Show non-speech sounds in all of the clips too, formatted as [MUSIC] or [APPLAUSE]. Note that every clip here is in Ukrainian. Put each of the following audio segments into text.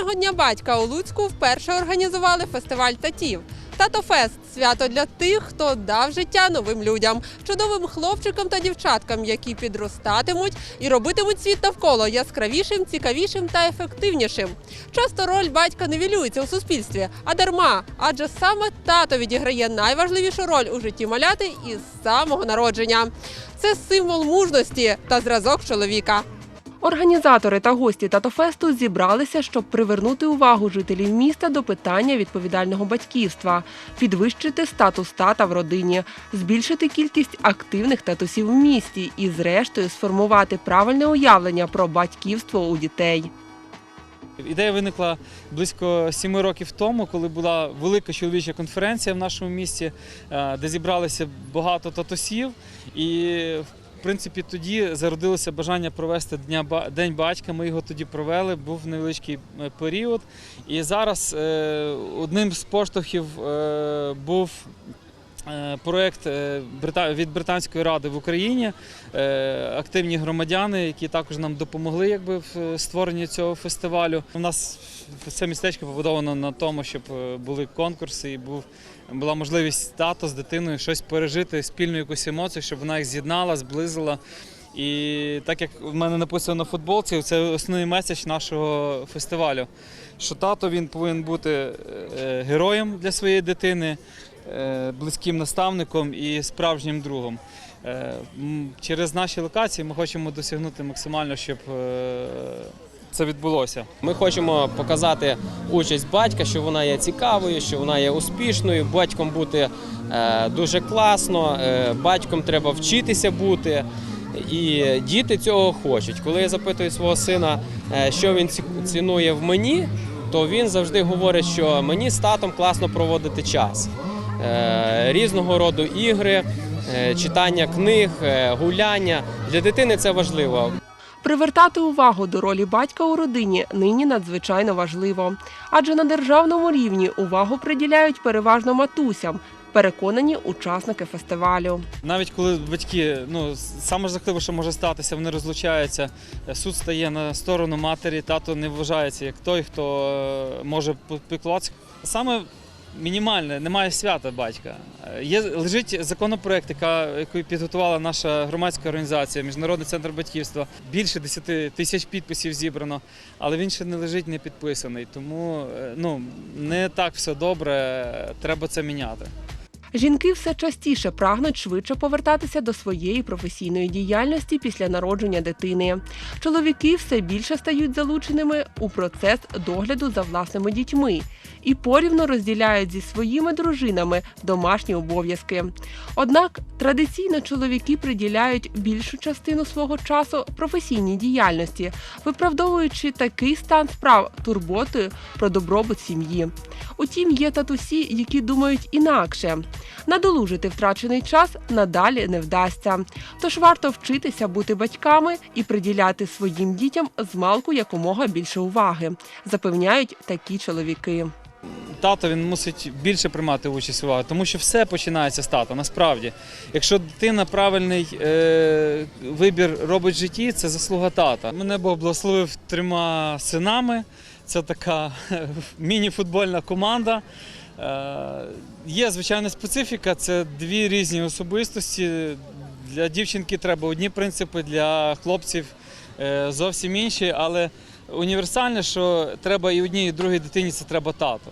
Національного дня батька у Луцьку вперше організували фестиваль татів. Татофест свято для тих, хто дав життя новим людям, чудовим хлопчикам та дівчаткам, які підростатимуть і робитимуть світ навколо яскравішим, цікавішим та ефективнішим. Часто роль батька невілюється у суспільстві, а дарма, адже саме тато відіграє найважливішу роль у житті маляти із самого народження. Це символ мужності та зразок чоловіка. Організатори та гості татофесту зібралися, щоб привернути увагу жителів міста до питання відповідального батьківства, підвищити статус тата в родині, збільшити кількість активних татусів в місті і, зрештою, сформувати правильне уявлення про батьківство у дітей. Ідея виникла близько сіми років тому, коли була велика чоловіча конференція в нашому місті, е, де зібралися багато татусів. І принципі тоді зародилося бажання провести дня день батька. Ми його тоді провели. Був невеличкий е, період. І зараз е, одним з поштовхів е, був. Проєкт від Британської ради в Україні, активні громадяни, які також нам допомогли якби, в створенні цього фестивалю. У нас це містечко побудовано на тому, щоб були конкурси і був, була можливість тато з дитиною щось пережити, спільну якусь емоцію, щоб вона їх з'єднала, зблизила. І так як в мене написано на футболці, це основний меседж нашого фестивалю. Що тато він повинен бути е, героєм для своєї дитини, е, близьким наставником і справжнім другом. Е, Через наші локації ми хочемо досягнути максимально, щоб е, це відбулося. Ми хочемо показати участь батька, що вона є цікавою, що вона є успішною. Батьком бути е, дуже класно, е, батьком треба вчитися бути. І діти цього хочуть. Коли я запитую свого сина, е, що він цінує в мені, то він завжди говорить, що мені з татом класно проводити час. Різного роду ігри, читання книг, гуляння. Для дитини це важливо. Привертати увагу до ролі батька у родині нині надзвичайно важливо, адже на державному рівні увагу приділяють переважно матусям. Переконані учасники фестивалю. Навіть коли батьки, ну саме жахливе, що може статися, вони розлучаються. е, Суд стає на сторону матері, тато не вважається як той, хто е, може піклуватися. Саме мінімальне, немає свята батька. Є лежить законопроект, який підготувала наша громадська організація, Міжнародний центр батьківства. Більше 10 тисяч підписів зібрано, але він ще не лежить не підписаний. Тому е, ну не так все добре. Треба це міняти. Жінки все частіше прагнуть швидше повертатися до своєї професійної діяльності після народження дитини. Чоловіки все більше стають залученими у процес догляду за власними дітьми і порівно розділяють зі своїми дружинами домашні обов'язки. Однак традиційно чоловіки приділяють більшу частину свого часу професійній діяльності, виправдовуючи такий стан справ турботою про добробут сім'ї. Утім, є татусі, які думають інакше. Надолужити втрачений час надалі не вдасться. Тож варто вчитися бути батьками і приділяти своїм дітям змалку якомога більше уваги, запевняють такі чоловіки. Тато він мусить більше приймати участь увагу, тому що все починається з тата. Насправді, якщо дитина правильний е, вибір робить в житті, це заслуга тата. Мене Бог благословив трьома синами. Це така [LAUGHS] міні-футбольна команда. Е, є звичайна специфіка, це дві різні особистості. Для дівчинки треба одні принципи, для хлопців е, зовсім інші, але універсальне, що треба і одній, і другій дитині це треба тато.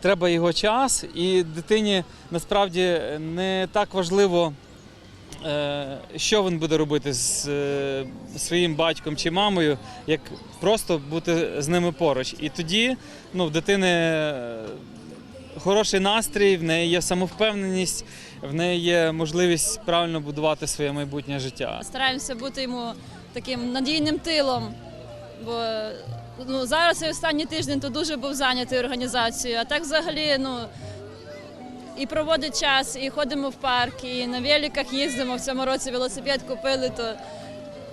Треба його час, і дитині насправді не так важливо, е, що він буде робити з своїм батьком чи мамою, як просто бути з ними поруч. І тоді ну, дитини хороший настрій, в неї є самовпевненість, в неї є можливість правильно будувати своє майбутнє життя. Стараємося бути йому таким надійним тилом. Бо ну, зараз і останній тиждень то дуже був зайнятий організацією, а так взагалі ну, і проводить час, і ходимо в парк, і на великах їздимо. В цьому році велосипед купили, то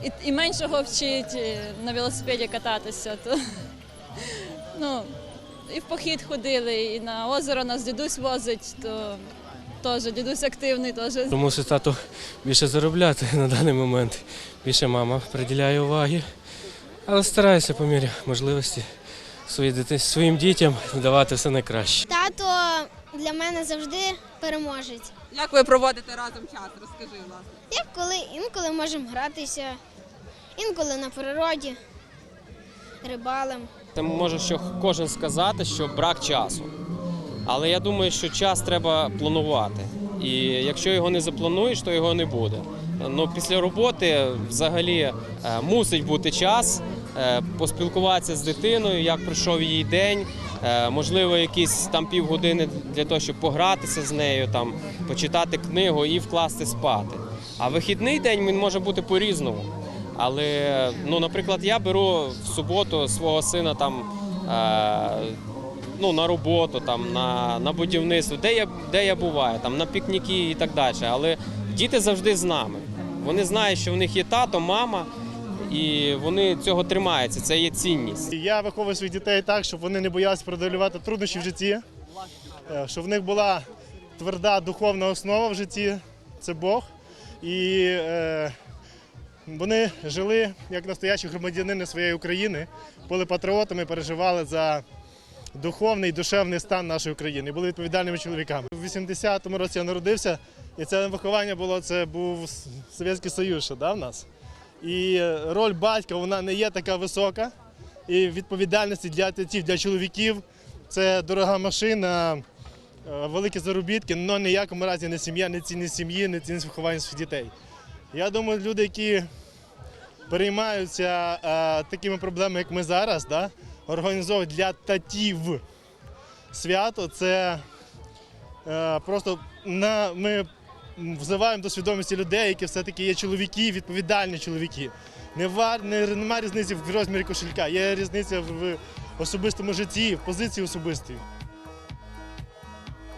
і, і меншого вчить і на велосипеді кататися. То, ну, і в похід ходили, і на озеро нас дідусь возить, то теж дідусь активний, теж Мусить тато більше заробляти на даний момент. Більше мама приділяє уваги. Але стараюся по мірі можливості свої дити- своїм дітям давати все найкраще. Тато для мене завжди переможець. Як ви проводите разом час? Розкажи, власне. Як коли інколи можемо гратися, інколи на природі, рибалем. Там може що кожен сказати, що брак часу. Але я думаю, що час треба планувати. І якщо його не заплануєш, то його не буде. Ну, після роботи взагалі е, мусить бути час е, поспілкуватися з дитиною, як пройшов її день. Е, можливо, якісь там півгодини для того, щоб погратися з нею, там, почитати книгу і вкласти спати. А вихідний день він може бути по-різному. Але, ну, наприклад, я беру в суботу свого сина там. Е, ну, на роботу, там, на, на будівництво, де я, де я буваю, там, на пікніки і так далі. Але діти завжди з нами. Вони знають, що в них є тато, мама, і вони цього тримаються. Це є цінність. Я виховую своїх дітей так, щоб вони не боялися преодолювати труднощі в житті, е, щоб в них була тверда духовна основа в житті це Бог. І е, вони жили як настоящі громадянини своєї України, були патріотами, переживали за духовний душевний стан нашої України, були відповідальними чоловіками. У 80-му році я народився, і це виховання було, це був Совєтський Союз, ще, да, в нас. І роль батька вона не є така висока. І відповідальності для татів, для чоловіків це дорога машина, е, великі заробітки, але ніякому разі не сім'я, не цінність сім'ї, не цінність виховання своїх дітей. Я думаю, люди, які переймаються е, такими проблемами, як ми зараз, да, організовують для татів свято, це е, просто на, ми взиваємо до свідомості людей, які все-таки є чоловіки, відповідальні чоловіки. Не вар, не, нема різниці в розмірі кошелька, є різниця в, особистому житті, в позиції особистій.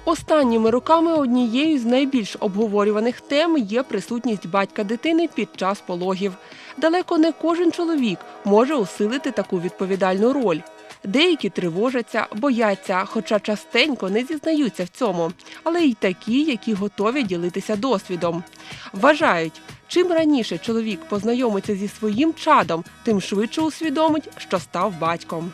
Останніми роками однією з найбільш обговорюваних тем є присутність батька дитини під час пологів. Далеко не кожен чоловік може усилити таку відповідальну роль. Деякі тривожаться, бояться, хоча частенько не зізнаються в цьому, але й такі, які готові ділитися досвідом. Вважають, чим раніше чоловік познайомиться зі своїм чадом, тим швидше усвідомить, що став батьком.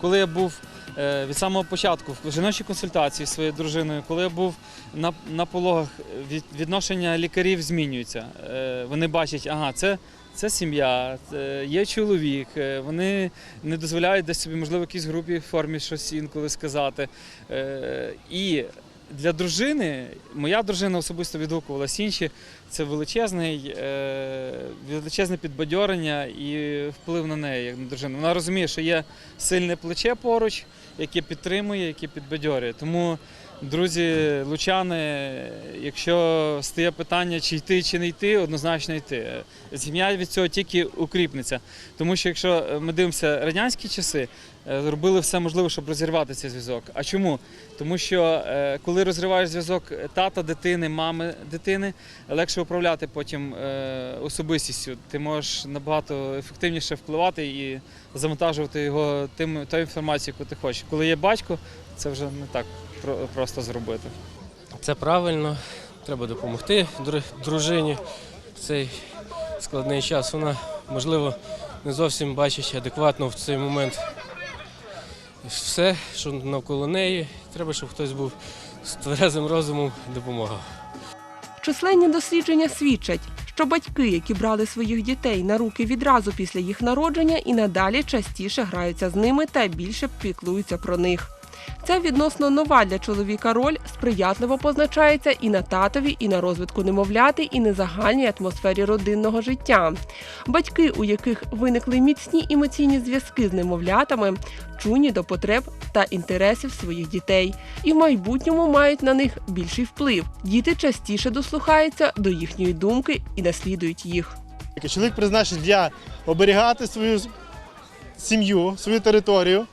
Коли я був е, від самого початку в жіночій консультації зі своєю дружиною, коли я був на, на пологах, від, відношення лікарів змінюється. Е, вони бачать, ага, це, це сім'я, є чоловік. е, Вони не дозволяють десь собі, можливо, в якійсь групі формі щось інколи сказати. І для дружини, моя дружина особисто відгукувалась інші, це е, величезне підбадьорення і вплив на неї, як на дружину. Вона розуміє, що є сильне плече поруч, яке підтримує, яке підбадьорює. Тому, друзі, лучани, якщо стає питання, чи йти, чи не йти, однозначно йти. Сім'я від цього тільки укріпнеться. Тому що якщо ми дивимося радянські часи, е, робили все можливе, щоб розірвати цей зв'язок. А чому? Тому що е, коли розриваєш зв'язок тата дитини, мами дитини, легше управляти потім е, особистістю. Ти можеш набагато ефективніше впливати і завантажувати його тим тою інформацією, яку ти хочеш. Коли є батько, це вже не так просто зробити. Це правильно. Треба допомогти дружині в цей складний час. Вона, можливо, не зовсім бачить адекватно в цей момент все, що навколо неї. Треба, щоб хтось був з тверезим розумом і допомагав. Численні дослідження свідчать, що батьки, які брали своїх дітей на руки відразу після їх народження, і надалі частіше граються з ними та більше піклуються про них. Ця відносно нова для чоловіка роль сприятливо позначається і на татові, і на розвитку немовляти, і на загальній атмосфері родинного життя. Батьки, у яких виникли міцні емоційні зв'язки з немовлятами, чуйні до потреб та інтересів своїх дітей, і в майбутньому мають на них більший вплив. Діти частіше дослухаються до їхньої думки і наслідують їх. Чоловік призначений для оберігати свою сім'ю, свою територію,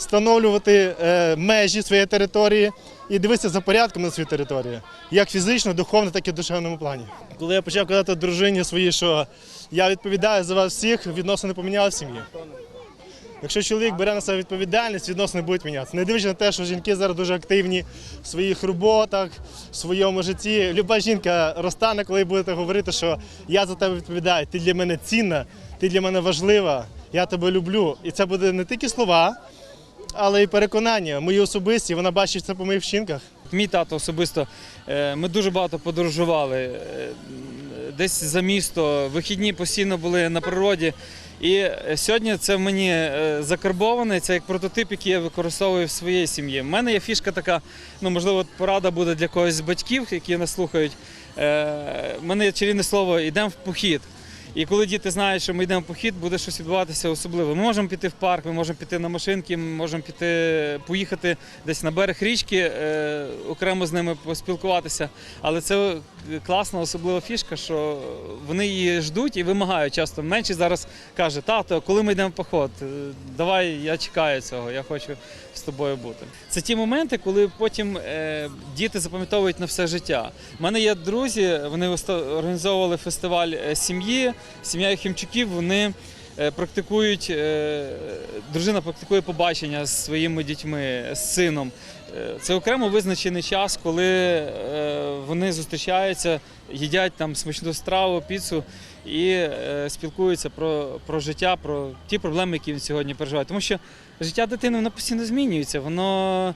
встановлювати е, межі своєї території і дивитися за порядком на своїй території, як фізично, духовно, так і в душевному плані. Коли я почав казати дружині своїй, що я відповідаю за вас всіх, відносини поміняли в сім'ї. Якщо чоловік бере на себе відповідальність, відносини будуть мінятися. Не дивлячись на те, що жінки зараз дуже активні в своїх роботах, в своєму житті. Люба жінка розтане, коли будете говорити, що я за тебе відповідаю, ти для мене цінна, ти для мене важлива, я тебе люблю. І це буде не тільки слова, але і переконання мої особисті, вона бачить це по моїх вчинках. Мій тато особисто, е, ми дуже багато подорожували е, десь за місто, вихідні постійно були на природі. І е, сьогодні це мені закарбоване, це як прототип, який я використовую в своїй сім'ї. У мене є фішка така, ну можливо, порада буде для когось з батьків, які нас слухають. У мене є чарівне слово йдемо в похід. І коли діти знають, що ми йдемо в похід, буде щось відбуватися особливе. Ми можемо піти в парк, ми можемо піти на машинки, ми можемо піти поїхати десь на берег річки, е, окремо з ними поспілкуватися. Але це класна, особлива фішка, що вони її ждуть і вимагають часто. Менший зараз каже: тато, коли ми йдемо в поход, Е, давай я чекаю цього, я хочу з тобою бути. Це ті моменти, коли потім е, діти запам'ятовують на все життя. У мене є друзі, вони організовували фестиваль сім'ї, сім'я Хімчуків. Вони е, практикують, е, дружина практикує побачення з своїми дітьми, з сином. Е, Це окремо визначений час, коли вони зустрічаються, їдять там смачну страву, піцу і спілкуються про, про життя, про ті проблеми, які він сьогодні переживає. Тому що життя дитини воно постійно змінюється. Воно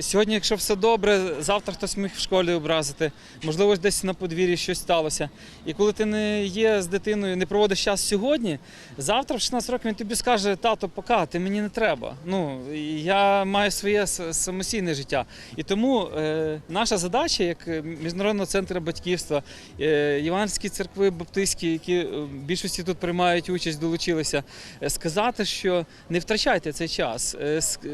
сьогодні, якщо все добре, завтра хтось міг в школі образити, можливо, десь на подвір'ї щось сталося. І коли ти не є з дитиною, не проводиш час сьогодні, завтра в 16 років він тобі скаже: тато, пока, ти мені не треба. Ну я маю своє самостійне життя. І тому е, наша задача, як е, міжнародного центру батьківства, е, Євангельські церкви баптистські, які е, в більшості тут приймають участь, долучилися, е, сказати, що не втрачайте цей час. Е, е,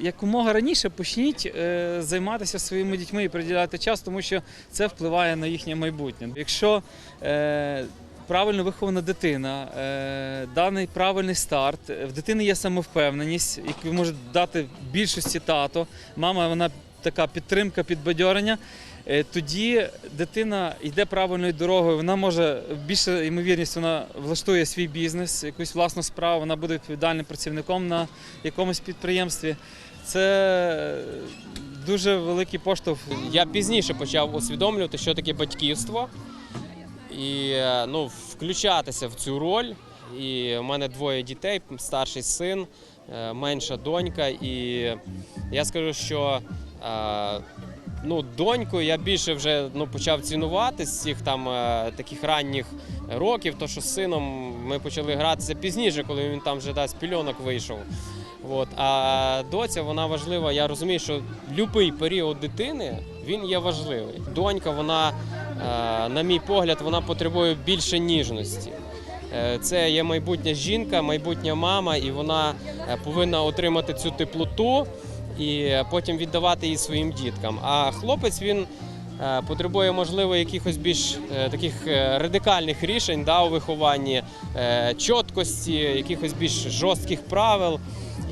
Якомога раніше почніть е, займатися своїми дітьми і приділяти час, тому що це впливає на їхнє майбутнє. Якщо е, правильно вихована дитина, е, даний правильний старт, в дитини є самовпевненість, яку може дати більшості тато. Мама вона така підтримка, підбадьорення. Тоді дитина йде правильною дорогою, вона може більше ймовірність, вона влаштує свій бізнес, якусь власну справу, вона буде відповідальним працівником на якомусь підприємстві. Це дуже великий поштовх Я пізніше почав усвідомлювати, що таке батьківство, і е, ну, включатися в цю роль. І в мене двоє дітей, старший син, е, менша донька. І я скажу, що е, ну, доньку я більше вже ну, почав цінувати з цих там е, таких ранніх років, то що з сином ми почали гратися пізніше, коли він там вже да, з пільонок вийшов. От. А доця вона важлива. Я розумію, що будь-який період дитини він є важливий. Донька, вона, е, на мій погляд, вона потребує більше ніжності. Е, Це є майбутня жінка, майбутня мама, і вона повинна отримати цю теплоту і потім віддавати її своїм діткам. А хлопець він е, потребує, можливо, якихось більш е, таких е, радикальних рішень да, у вихованні, чіткості, якихось більш жорстких правил.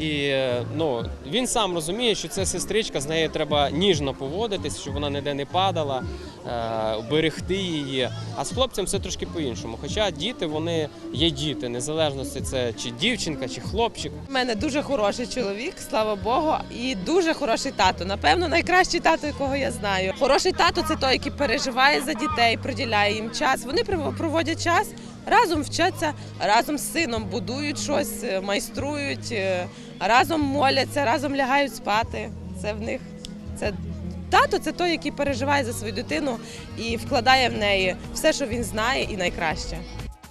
І е, ну, він сам розуміє, що це сестричка, з нею треба ніжно поводитись, щоб вона ніде не падала, е, берегти її. А з хлопцем все трошки по-іншому. Хоча діти вони є діти, незалежності це чи дівчинка, чи хлопчик. У мене дуже хороший чоловік, слава Богу, і дуже хороший тато. Напевно, найкращий тато, якого я знаю. Хороший тато це той, який переживає за дітей, приділяє їм час. Вони проводять час, разом вчаться, разом з сином будують щось, е, майструють, е, разом моляться, разом лягають спати. Це в них це. Тато це той, який переживає за свою дитину і вкладає в неї все, що він знає, і найкраще.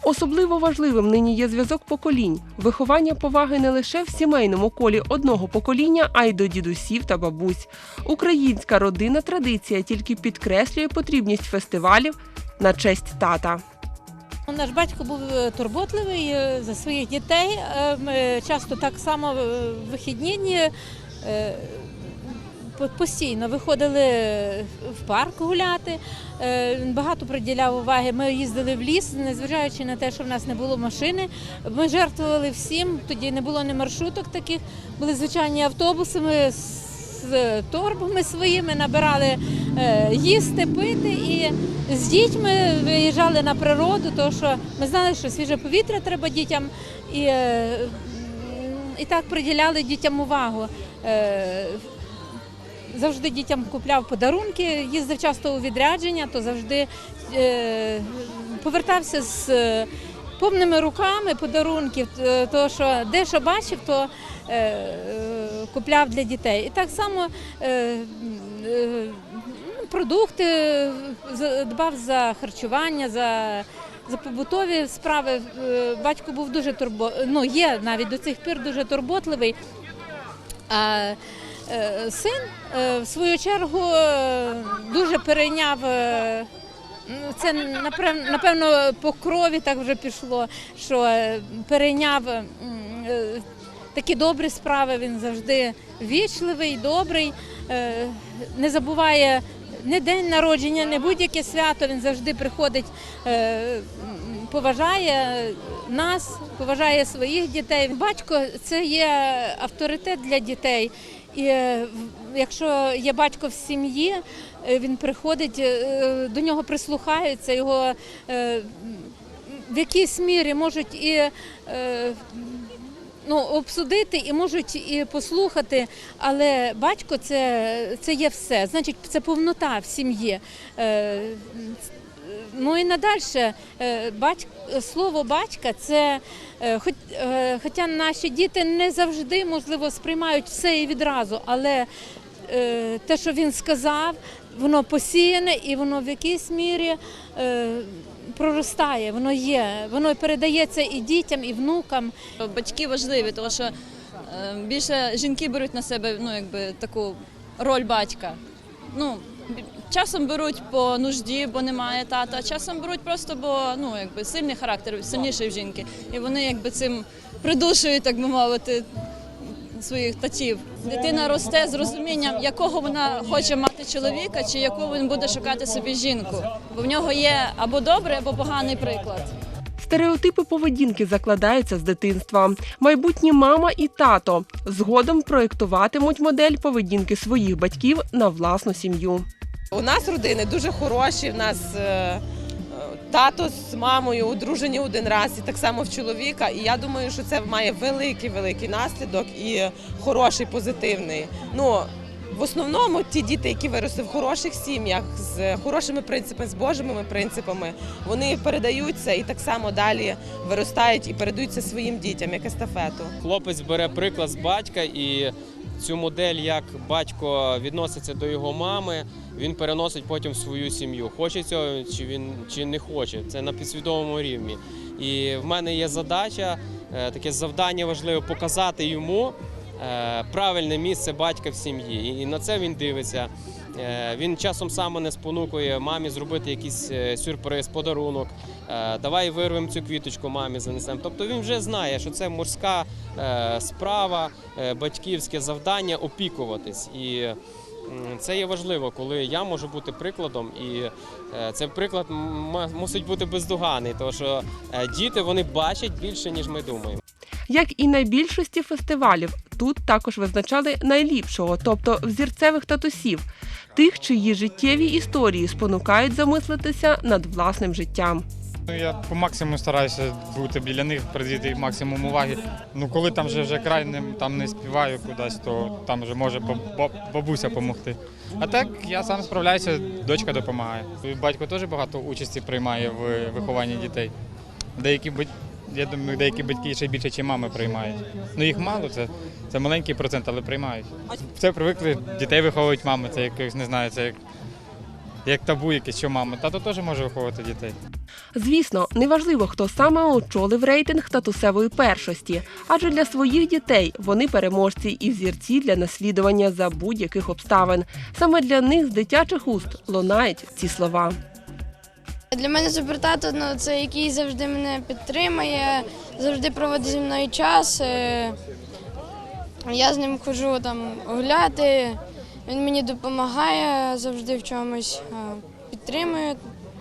Особливо важливим нині є зв'язок поколінь, виховання поваги не лише в сімейному колі одного покоління, а й до дідусів та бабусь. Українська родинна традиція тільки підкреслює потрібність фестивалів на честь тата. Наш батько був е, турботливий е, за своїх дітей. Е, Ми часто так само в вихідні дні постійно виходили в парк гуляти. Він багато приділяв уваги. Ми їздили в ліс, незважаючи на те, що в нас не було машини. Ми жертвували всім. Тоді не було ні маршруток таких. Були звичайні автобуси. Ми з торбами своїми набирали е, їсти, пити. І з дітьми виїжджали на природу, тому що ми знали, що свіже повітря треба дітям, і, е, і так приділяли дітям увагу. Е, Завжди дітям купляв подарунки, їздив часто у відрядження, то завжди повертався з повними руками подарунків, е, то що де що бачив, то купляв для дітей. І так само е, е, ну, продукти дбав за харчування, за, за побутові справи. Е, Батько був дуже турбо, ну є навіть до цих пір дуже турботливий. А е, син, е, в свою чергу, е, дуже перейняв. е, ну, Це напев- напевно по крові так вже пішло, що е, перейняв е, такі добрі справи. Він завжди вічливий, добрий, е, не забуває не день народження, не будь-яке свято. Він завжди приходить, е, поважає нас, поважає своїх дітей. Батько це є авторитет для дітей. І е, якщо є батько в сім'ї, він приходить, до нього прислухаються, його в якійсь мірі можуть і ну, обсудити і можуть і послухати, але батько це, це є все. Значить, це повнота в сім'ї. Е, Ну і надальше е, слово батька це, е, хоч, хоча наші діти не завжди можливо сприймають все і відразу, але те, що він сказав, воно посіяне і воно в якійсь мірі проростає, воно є, воно передається і дітям, і внукам. Батьки важливі, тому що е, більше жінки беруть на себе ну, якби, таку роль батька. Ну, часом беруть по нужді, бо немає тата, часом беруть просто, бо ну, якби, сильний характер, сильніший в жінки. І вони якби, цим придушують, так би мовити, своїх татів. Дитина росте з розумінням, якого вона хоче мати чоловіка, чи яку він буде шукати собі жінку. Бо в нього є або добрий, або поганий приклад. Стереотипи поведінки закладаються з дитинства. Майбутні мама і тато згодом проєктуватимуть модель поведінки своїх батьків на власну сім'ю. У нас родини дуже хороші. У нас е, тато з мамою одружені один раз, і так само в чоловіка. І я думаю, що це має великий великий наслідок і хороший, позитивний. Ну в основному ті діти, які виросли в хороших сім'ях з хорошими принципами, з божими принципами, вони передаються і так само далі виростають і передаються своїм дітям як естафету. Хлопець бере приклад з батька і цю модель, як батько відноситься до його мами, він переносить потім в свою сім'ю. Хоче цього чи він чи не хоче. Це на підсвідомому рівні. І в мене є задача, е, таке завдання важливе показати йому е, правильне місце батька в сім'ї. І на це він дивиться. Е, Він часом саме не спонукує мамі зробити якийсь е, сюрприз, подарунок. Е, Давай вирвемо цю квіточку мамі занесемо. Тобто він вже знає, що це морська справа, батьківське завдання опікуватись. І це є важливо, коли я можу бути прикладом, і цей приклад мусить бути бездоганний, тому що діти вони бачать більше, ніж ми думаємо. Як і на більшості фестивалів, тут також визначали найліпшого, тобто взірцевих татусів, тих, чиї життєві історії спонукають замислитися над власним життям. Ну, Я по максимуму стараюся бути біля них, придіти максимум уваги. Ну коли там вже вже край не, там не співаю кудись, то там вже може баб- баб- бабуся допомогти. А так я сам справляюся, дочка допомагає. Батько теж багато участі приймає в вихованні дітей. Деякі я думаю, деякі батьки ще більше, ніж мами приймають. Ну їх мало, це, це маленький процент, але приймають. Це привикли, дітей виховують мами, це якось не знаю, це як, як табу якесь, що мама. Тато теж може виховувати дітей. Звісно, неважливо, хто саме очолив рейтинг татусевої першості, адже для своїх дітей вони переможці і взірці для наслідування за будь-яких обставин. Саме для них з дитячих уст лунають ці слова. Для мене супертато ну, це який завжди мене підтримує, завжди проводить зі мною час. е, Я з ним ходжу там гуляти, він мені допомагає завжди в чомусь, е, підтримує.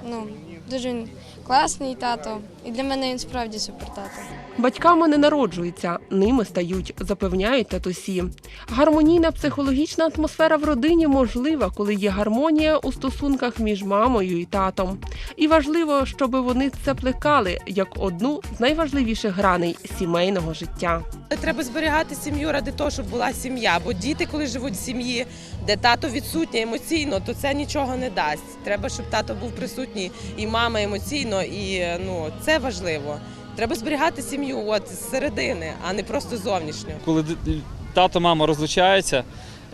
Ну, дуже він класний тато. І для мене він справді супертато. Батьками не народжуються, ними стають, запевняють татусі. Гармонійна психологічна атмосфера в родині можлива, коли є гармонія у стосунках між мамою і татом. І важливо, щоб вони це плекали як одну з найважливіших граней сімейного життя. Треба зберігати сім'ю ради того, щоб була сім'я. Бо діти, коли живуть в сім'ї, де тато відсутній емоційно, то це нічого не дасть. Треба, щоб тато був присутній і мама емоційно, і ну це важливо. Треба зберігати сім'ю от з середини, а не просто зовнішньо. коли тато, мама розлучаються,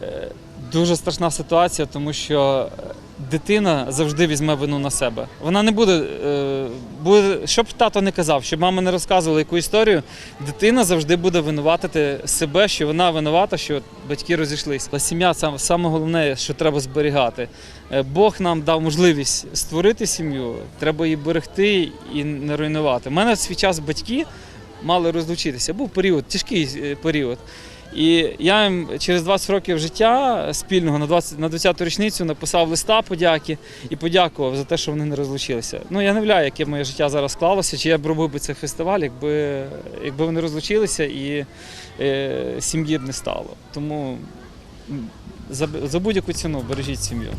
е, дуже страшна ситуація, тому що е, дитина завжди візьме вину на себе. Вона не буде, е, буде, щоб тато не казав, щоб мама не розказувала яку історію, дитина завжди буде винуватити себе, що вона винувата, що батьки розійшлися. Але Сім'я сам- саме головне, що треба зберігати. Е, Бог нам дав можливість створити сім'ю, треба її берегти і не руйнувати. У мене свій час батьки мали розлучитися. Був період, тяжкий е, період. І я їм через 20 років життя спільного на 20, на 20-ту річницю написав листа подяки і подякував за те, що вони не розлучилися. Ну я не вляю, яке моє життя зараз склалося, чи я б робив би цей фестиваль, якби, якби вони розлучилися і е, сім'ї б не стало. Тому за, за будь-яку ціну бережіть сім'ю.